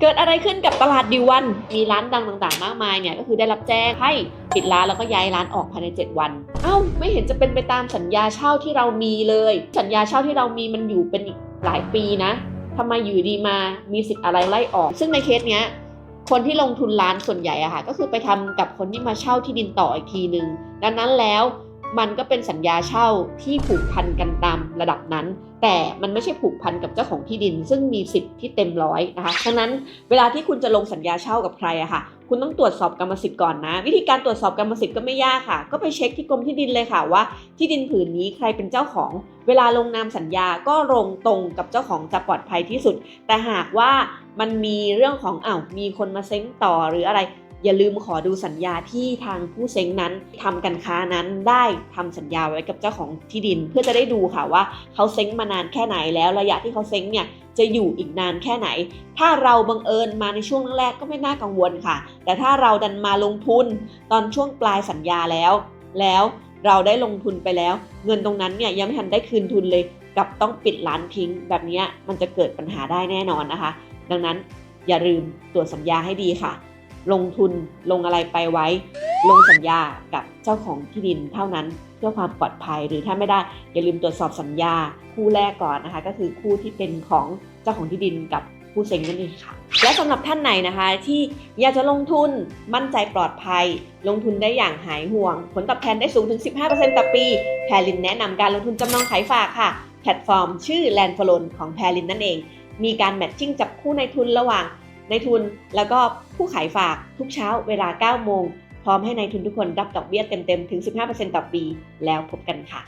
เกิดอะไรขึ้นกับตลาดดิวัน มีร้านดังต่างๆ มากมายเนี่ย ก็คือได้รับแจ้งให้ปิดร้านแล้วก็ย้ายร้านออกภายใน 7 วัน เอ้า ไม่เห็นจะเป็นไปตามสัญญาเช่าที่เรามีเลย สัญญาเช่าที่เรามีมันอยู่เป็นอีกหลายปีนะทำไมอยู่ดีมา มีสิทธิ์อะไรไล่ออก ซึ่งในเคสเนี้ย คนที่ลงทุนร้านส่วนใหญ่อะค่ะ ก็คือไปทำกับคนที่มาเช่าที่ดินต่ออีกทีนึง ดังนั้นแล้ว มันก็เป็นสัญญาเช่าที่ผูกพันกันตามระดับนั้น แต่มันไม่ใช่ผูกพันกับเจ้าของที่ดิน ซึ่งมีสิทธิ์ที่เต็มร้อยนะคะดังนั้นเวลาที่คุณจะลงสัญญาเช่ากับใครอะค่ะ คุณต้องตรวจสอบกรรมสิทธิ์ก่อนนะ วิธีการตรวจสอบกรรมสิทธิ์ก็ไม่ยากค่ะ ก็ไปเช็คที่กรมที่ดินเลยค่ะว่า ที่ดินผืนนี้ใครเป็นเจ้าของ เวลาลงนามสัญญาก็ลงตรงกับเจ้าของจะปลอดภัยที่สุด แต่หากว่ามันมีเรื่องของอ้าวมีคนมาเซ้งต่อหรืออะไร อย่าลืมขอดูสัญญาที่ทางผู้เซ้งนั้นทำกันค้านั้นได้ทำสัญญาไว้กับเจ้าของที่ดิน เพื่อจะได้ดูค่ะว่าเขาเซ้งมานานแค่ไหนแล้วระยะที่เขาเซ้งเนี่ยจะอยู่อีกนานแค่ไหน ถ้าเราบังเอิญมาในช่วงแรกก็ไม่น่ากังวลค่ะ แต่ถ้าเราดันมาลงทุนตอนช่วงปลายสัญญาแล้ว แล้วเราได้ลงทุนไปแล้ว เงินตรงนั้นเนี่ยยังไม่ทันได้คืนทุนเลยกับต้องปิดร้านทิ้ง แบบนี้มันจะเกิดปัญหาได้แน่นอนนะคะ ดังนั้นอย่าลืมตรวจสัญญาให้ดีค่ะ ลงทุนลงอะไรไปไว้ ลงสัญญากับเจ้าของที่ดินเท่านั้นเพื่อความปลอดภัย หรือถ้าไม่ได้อย่าลืมตรวจสอบสัญญาคู่แรกก่อนนะคะ ก็คือคู่ที่เป็นของเจ้าของที่ดินกับผู้เซ็งนั่นเองค่ะ และสำหรับท่านไหนนะคะ ที่อยากจะลงทุนมั่นใจปลอดภัย ลงทุนได้อย่างหายห่วง ผลตอบแทนได้สูงถึง 15%ต่อปีแพรลินแนะนำการลงทุนจำนองขายฝากค่ะ แพลตฟอร์มชื่อ Land f o l o n ของแพรลินนั่นเอง มีการแมทชิ่งจับคู่ในทุนระหว่าง ในทุนแล้วก็ผู้ขายฝากทุกเช้าเวลา 9 โมง พร้อมให้ในายทุนทุกคนรับดอกเบี้ยเต็มๆ ถึง 15%ต่อปี แล้วพบกันค่ะ